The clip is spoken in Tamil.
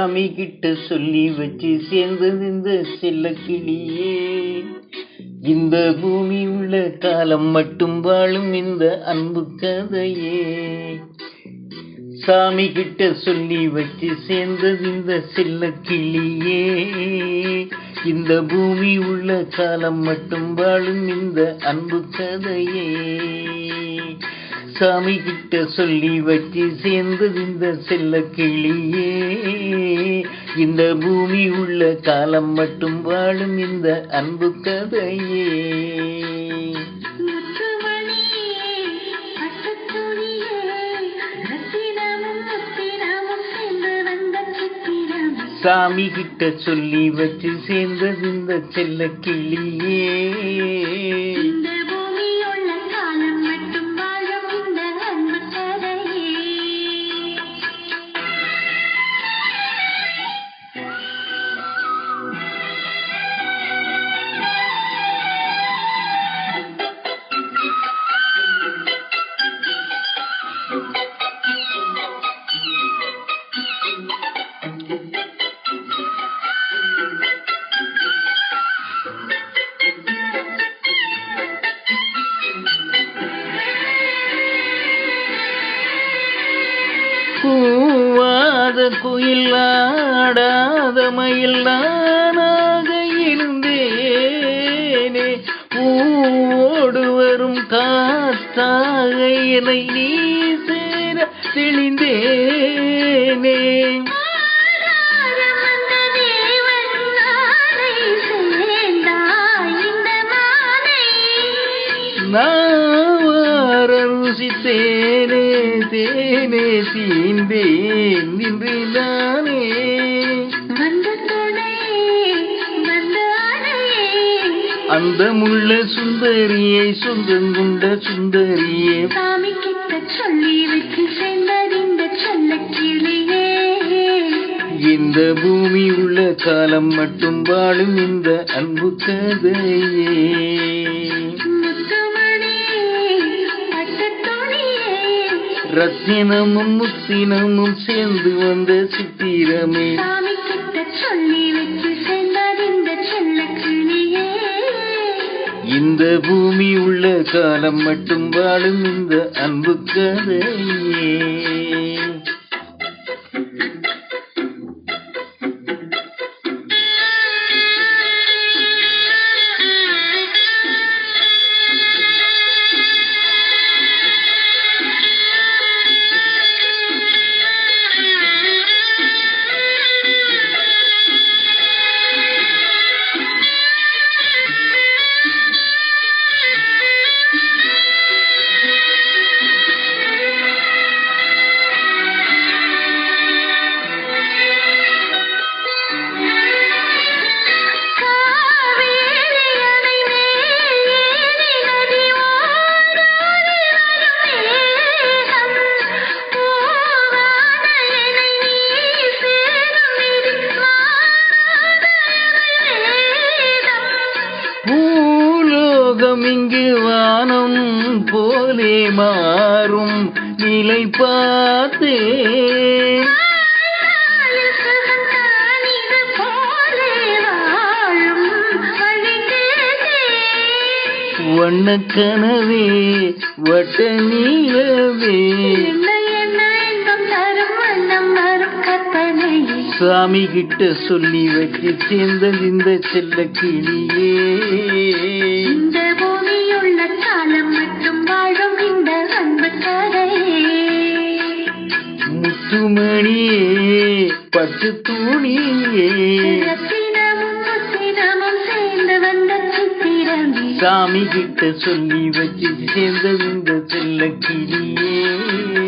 சாமி கிட்ட சொல்லி வச்சு சேர்ந்து நின்ற செல்ல கிளியே. இந்த பூமி உள்ள காலம் மட்டும் வாழும் இந்த அன்பு கதையே. சாமி கிட்ட சொல்லி வச்சு சேர்ந்தது இந்த செல்ல கிளியே. இந்த பூமி உள்ள காலம் மட்டும் வாழும் இந்த அன்பு கதையே. சாமி கிட்ட சொல்லி வச்சு சேர்ந்தது இந்த செல்ல கிளியே. இந்த பூமி உள்ள காலம் மட்டும் வாழும் இந்த அன்பு கதையே. சாமி கிட்ட சொல்லி வச்சு சேர்ந்தது இந்த செல்ல கிளியே. கூவாத குயில் ஆடாத மயில் நானாக இருந்தேனே. பூவோடு வரும் காத்தாக என்னை நீ சேர தெளிந்தேனே. நாவார ருசித்தேனே தேனே தீந்தேன் நின்று நானே வந்த துணையே வந்த அணையே அந்த முள்ள சுந்தரியை சொந்தங்குண்ட சுந்தரியே. சாமி கிட்ட சொல்லி வச்சு சேர்ந்ததிந்த செல்ல கிளியே. இந்த பூமி உள்ள காலம் மட்டும் வாழும் இந்த அன்பு கதையே. ரத்தினமும் முத்தினமும் சேர்ந்து வந்த சித்திரமே. சாமி கிட்ட சொல்லி வச்சு சேர்ந்ததிந்த செல்ல கிளியே இந்த பூமி உள்ள காலம் மட்டும் வாழும் இந்த அன்பு கதையே. போலே மாறும் நிலை பார்த்தே. ஆயுள் கனவே வட்ட நீலவே சாமி கிட்ட சொல்லி வச்சு சேர்ந்த இந்த செல்ல கிளியே. முத்துமணியே பட்டு துணியே சாமி கிட்ட சொல்லி வச்சு சேர்ந்த இந்த செல்ல கிளியே